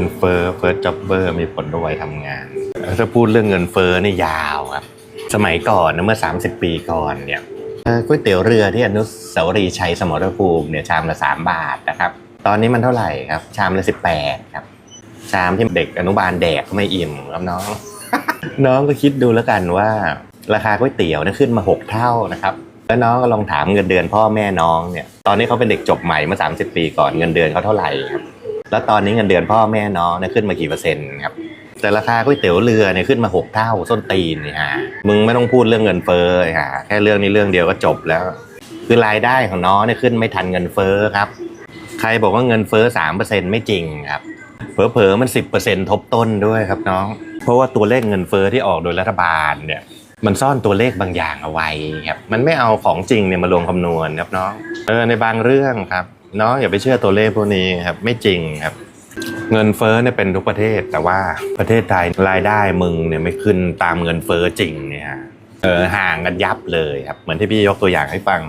นเฟ้อเฟิร์สจ็อบเบอร์มีผลต่อวัยทำงาน ถ้าพูดเรื่องเงินเฟ้อนี่ยาวครับ สมัยก่อนนะเมื่อ 30 ปีก่อนเนี่ยก๋วยเตี๋ยวเรือที่อนุสาวรีย์ชัยสมรภูมิเนี่ยชามละ 3 บาทนะครับตอนนี้มันเท่าไหร่ครับ ชามละ 18 ครับ ชามที่เด็กอนุบาลแดกก็ไม่อิ่มครับน้อง น้องก็คิดดูแล้วกันว่า ราคาก๋วยเตี๋ยวนี่ขึ้นมา 6 เท่านะครับแล้วน้องก็ลองถามเงินเดือนพ่อแม่น้องเนี่ย ตอนนี้เขาเป็นเด็กจบใหม่เมื่อ 30 ปีก่อนเงินเดือนเขาเท่าไหร่ครับ แล้วตอนนี้เงินเดือนพ่อแม่น้องเนี่ยขึ้นมากี่เปอร์เซ็นต์ครับแต่ราคาก๋วยเตี๋ยวเรือเนี่ยขึ้นมา 6 เท่าส้นตีนเนี่ยฮะมึงไม่ต้องพูดเรื่องเงินเฟ้ออ้ฮะแค่เรื่องนี้เรื่องเดียวก็จบแล้ว คือรายได้ของน้องเนี่ยขึ้นไม่ทันเงินเฟ้อครับ ใครบอกว่าเงินเฟ้อสามเปอร์เซ็นต์ไม่จริงครับเผลอๆมันสิบเปอร์เซ็นต์ทบต้นด้วยครับน้อง เพราะว่าตัวเลขเงินเฟ้อที่ออกโดยรัฐบาลเนี่ยมันซ่อนตัวเลขบางอย่างเอาไว้ครับมันไม่เอาของจริงเนี่ยมาลงคำนวณครับน้องเออในบางเรื่องครับ เนาะอย่าไปเชื่อตัวเลขพวกนี้ครับไม่จริงครับ เงินเฟ้อเนี่ยเป็นทุกประเทศ แต่ว่าประเทศไทยรายได้มึงเนี่ยไม่ขึ้นตามเงินเฟ้อจริงเนี่ยเออห่างกันยับเลยครับเหมือนที่พี่ยกตัวอย่างให้ฟัง